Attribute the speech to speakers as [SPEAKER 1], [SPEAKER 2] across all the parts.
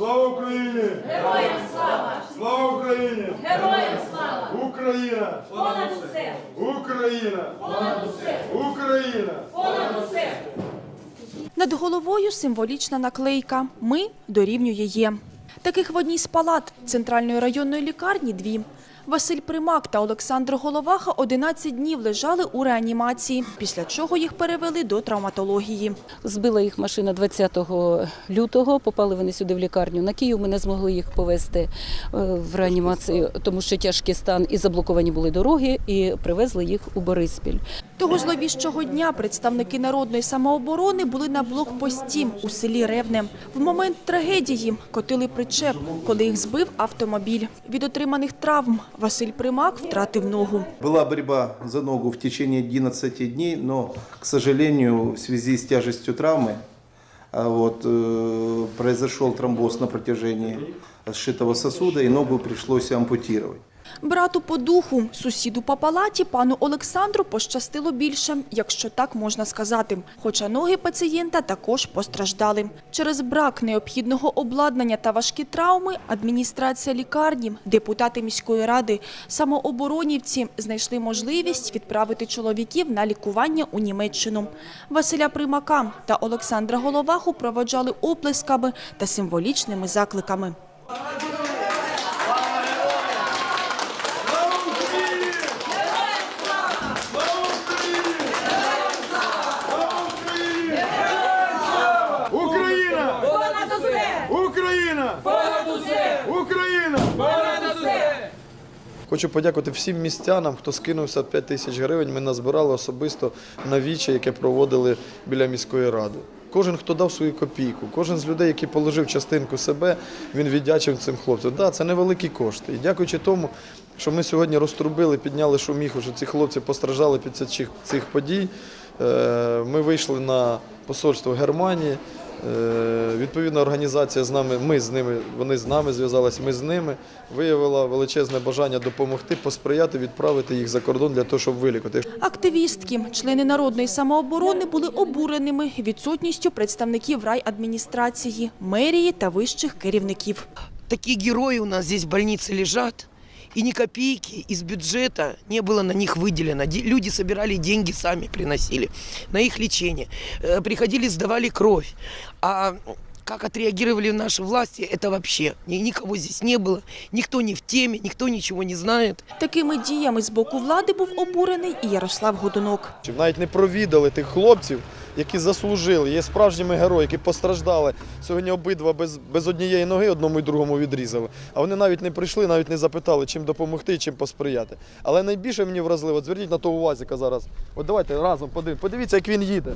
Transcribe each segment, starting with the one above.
[SPEAKER 1] Слава Україні!
[SPEAKER 2] Героям слава!
[SPEAKER 1] Слава Україні!
[SPEAKER 2] Героям слава!
[SPEAKER 1] Україна!
[SPEAKER 2] Понад усе!
[SPEAKER 1] Україна!
[SPEAKER 2] Понад усе!
[SPEAKER 1] Україна!
[SPEAKER 2] Понад усе!
[SPEAKER 3] Над головою символічна наклейка Ми дорівнює є. Таких в одній з палат центральної районної лікарні дві. Василь Примак та Олександр Головаха 11 днів лежали у реанімації, після чого їх перевели до травматології.
[SPEAKER 4] Збила їх машина 20 лютого. Попали вони сюди в лікарню. На Київ ми не змогли їх повезти е, в реанімацію, тому що тяжкий стан і заблоковані були дороги, і привезли їх у Бориспіль.
[SPEAKER 3] Того зловіщого дня представники народної самооборони були на блокпості у селі Ревне. В момент трагедії котили причеп, коли їх збив автомобіль. Від отриманих травм Василь Примак втратив ногу.
[SPEAKER 5] Была борьба за ногу в течение 11 дней, но, к сожалению, в связи с тяжестью травмы а вот, э, произошел тромбоз на протяжении сшитого сосуда, и ногу пришлось ампутировать.
[SPEAKER 3] Брату по духу, сусіду по палаті, пану Олександру пощастило більше, якщо так можна сказати. Хоча ноги пацієнта також постраждали. Через брак необхідного обладнання та важкі травми адміністрація лікарні, депутати міської ради, самооборонівці знайшли можливість відправити чоловіків на лікування у Німеччину. Василя Примака та Олександра Головаху проводжали оплесками та символічними закликами.
[SPEAKER 1] Україна!
[SPEAKER 2] Понад усе!
[SPEAKER 1] Україна!
[SPEAKER 2] Понад усе!
[SPEAKER 1] Україна!
[SPEAKER 2] Понад усе!
[SPEAKER 6] Хочу подякувати всім містянам, хто скинувся 5 тисяч гривень. Ми назбирали особисто на віче, яке проводили біля міської ради. Кожен, хто дав свою копійку, кожен з людей, який положив частинку себе, він віддячив цим хлопцям. Так, це невеликі кошти. І дякуючи тому, що ми сьогодні розтрубили, підняли шуміху, що ці хлопці постраждали під цих подій. е, Ми вийшли на посольство Германії. Е, Відповідна організація з нами, ми з ними, вони з нами зв'язалися, ми з ними. Виявила величезне бажання допомогти, посприяти, відправити їх за кордон для того, щоб вилікувати.
[SPEAKER 3] Активістки, члени народної самооборони були обуреними відсутністю представників райадміністрації, мерії та вищих керівників.
[SPEAKER 7] такие герои у нас здесь в больнице лежат, и ни копейки из бюджета не было на них выделено. Де- Люди собирали деньги, сами приносили на их лечение. Э, Приходили, сдавали кровь. А как отреагировали наши власти, это вообще ни- никого здесь не было. Никто не в теме, никто ничего не знает.
[SPEAKER 3] Такими діями з боку влади був обурений і Ярослав Годунок.
[SPEAKER 6] Щоб Навіть не провідали тих хлопців, які заслужили, є справжніми герої, які постраждали. Сьогодні обидва без, без однієї ноги одному і другому відрізали. А вони навіть не прийшли, навіть не запитали, чим допомогти чим посприяти. Але найбільше мені вразливо, зверніть на того УАЗіка зараз. От давайте разом подивимося. Подивіться, як він їде.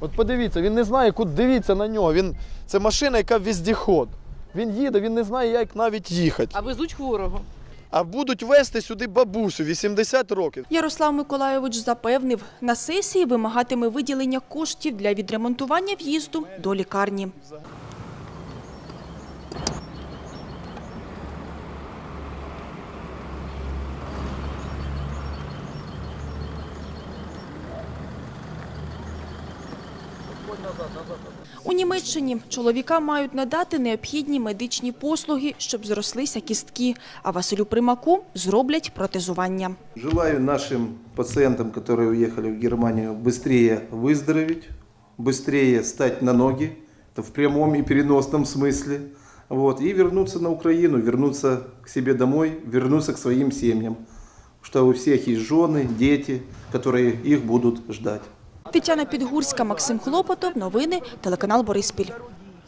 [SPEAKER 6] От подивіться, він не знає, куди дивіться на нього. Він, це машина, яка віздіход. Він їде, він не знає, як навіть їхати.
[SPEAKER 4] А везуть хворого.
[SPEAKER 6] А будуть вести сюди бабусю 80 років.
[SPEAKER 3] Ярослав Миколайович запевнив, на сесії вимагатиме виділення коштів для відремонтування в'їзду до лікарні. У Німеччині чоловікам мають надати необхідні медичні послуги, щоб зрослися кістки, а Василю Примаку зроблять протезування.
[SPEAKER 5] Желаю нашим пациентам, которые уехали в Германию, быстрее выздороветь, быстрее стать на ноги, это в прямом и переносном смысле, вот, и вернуться на Украину, вернуться к себе домой, вернуться к своим семьям, что у всех есть жены, дети, которые их будут ждать.
[SPEAKER 3] Тетяна Підгурська, Максим Хлопотов. Новини. Телеканал Бориспіль.